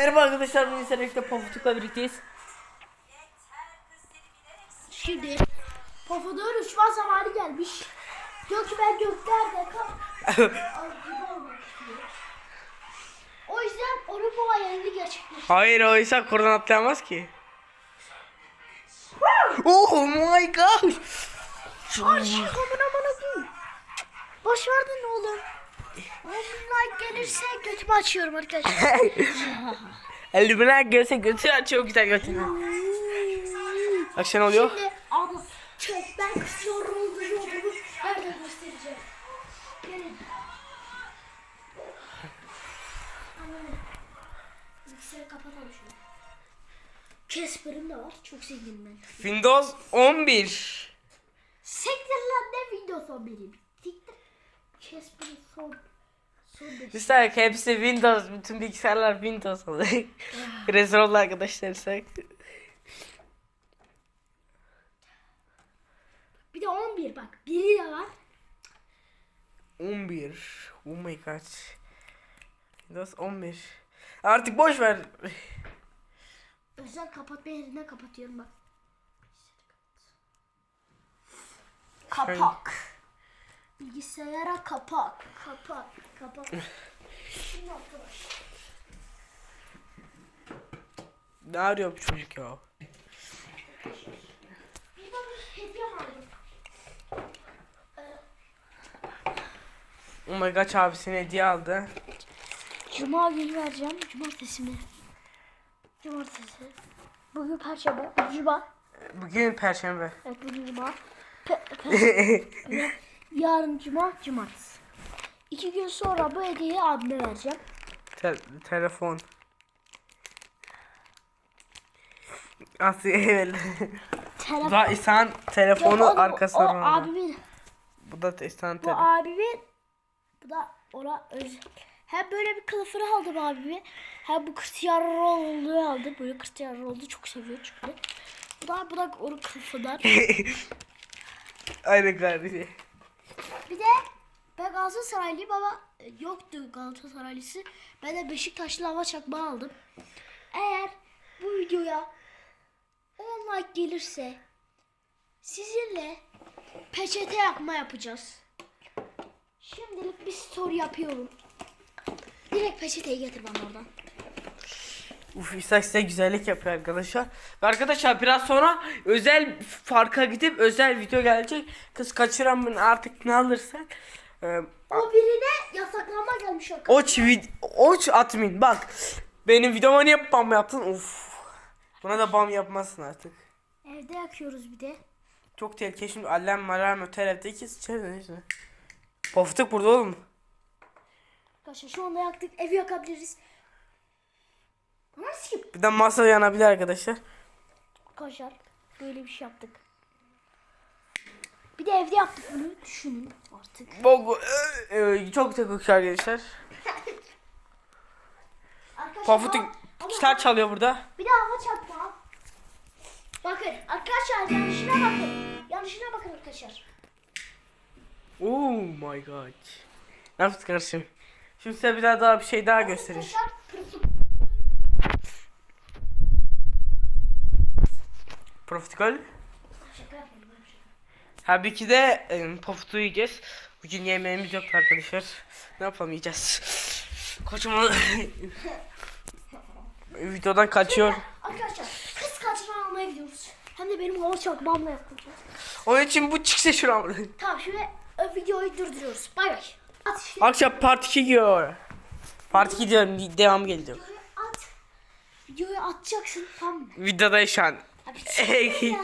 Merhaba arkadaşlar bugün birlikte Pofuduk'la birlikteyiz. Şimdi Pofuduk'un uçma zamanı gelmiş. Diyor ki ben göklerde kal. O yüzden onun bu hayalini gerçekleştirdi. Hayır o insan kordan atlayamaz ki. oh my god. Ay şey amına bana değil. Boş verdin oğlum. Like gelirse götümü açıyorum arkadaşlar. Elimine gelse götür açıyor güzel götünü. Akşam oluyor. Şimdi abi çek ben kızıyorum olduğu yolumu nerede göstereceğim. Gelin. Anladım. Bilgisayarı kapatalım şunu. Casper'ım da var. Çok zenginim ben. Windows 11. Sektir lan ne Windows 11'i. Siktir. Casper'ın son. Ki hepsi Windows, bütün bilgisayarlar Windows oluyor. Rezil oldu arkadaşlar sen. Bir de 11 bak. Biri de var. 11. Oh my god. Windows 11. Artık boş ver. Özel kapatma yerine kapatıyorum bak. Kapak. Bilgisayara kapak. Kapak. Kapak. Şimdi. Ne arıyor bu çocuk ya? Aldım. Oh abisine hediye aldı. Cuma günü vereceğim. Cumartesi mi? Cumartesi. Bugün perşembe. Cuma. Bugün perşembe. Evet bugün Cuma. Pe- pe- Yarın Cuma. Cumartesi. İki gün sonra bu hediyeyi abime vereceğim. Te- telefon. Aslı evet. Telefon. Bu da İhsan telefonu Yok oğlum, arkasına O rondu. abimin. Bu da İhsan Bu telefon. abimin. Bu da ona özel. Hem böyle bir kılıfını aldım abime. Hem bu Cristiano Ronaldo'yu aldım. Böyle Cristiano Ronaldo çok seviyor çünkü. Bu da bu da onun kılıfından. Aynen kardeşim. Bir de ben Galatasaraylıyım ama yoktu Galatasaraylısı. Ben de Beşiktaşlı hava çakma aldım. Eğer bu videoya 10 like gelirse sizinle peçete yakma yapacağız. Şimdilik bir story yapıyorum. Direkt peçeteyi getir bana oradan. Uf İhsan size güzellik yapıyor arkadaşlar. Ve arkadaşlar biraz sonra özel farka gidip özel video gelecek. Kız kaçıran artık ne alırsak. Ee, O birine yasaklanma gelmiş arkadaşlar. Oç vid Oç admin bak. Benim videoma niye bam yaptın? Uf. Buna da bam yapmasın artık. Evde yakıyoruz bir de. Çok tehlikeli şimdi alarm alarm öter evde iki sıçar neyse. Poftuk burada oğlum. Arkadaşlar şu anda yaktık. Evi yakabiliriz. Bir de masa yanabilir arkadaşlar. Arkadaşlar böyle bir şey yaptık. Bir de evde yaptık bunu. Düşünün artık. Bogu ee, çok çok arkadaşlar. Ama- gitar çalıyor burada. Bir de hava çarpma. Bakın arkadaşlar yanlışına bakın. Yanlışına bakın arkadaşlar. Oh my god. Ne yaptık kardeşim? Şimdi size bir daha daha bir şey daha göstereyim. Arkadaşlar ben şaka. Tabii ki de e, poftuğu yiyeceğiz. Bugün yemeğimiz yok arkadaşlar. Ne yapalım yiyeceğiz. Kocaman videodan kaçıyor. Arkadaşlar kız kaçıran almaya gidiyoruz. Hem de benim hava çarpmamla yapacağız. Onun için bu çıksa şuran. Tamam şimdi videoyu durduruyoruz. Bay bay. At. Akşam part 2 gidiyor. Part 2 diyorum devam geliyor. Videoyu at. Videoyu atacaksın tamam mı? Videoda şu an. Hey.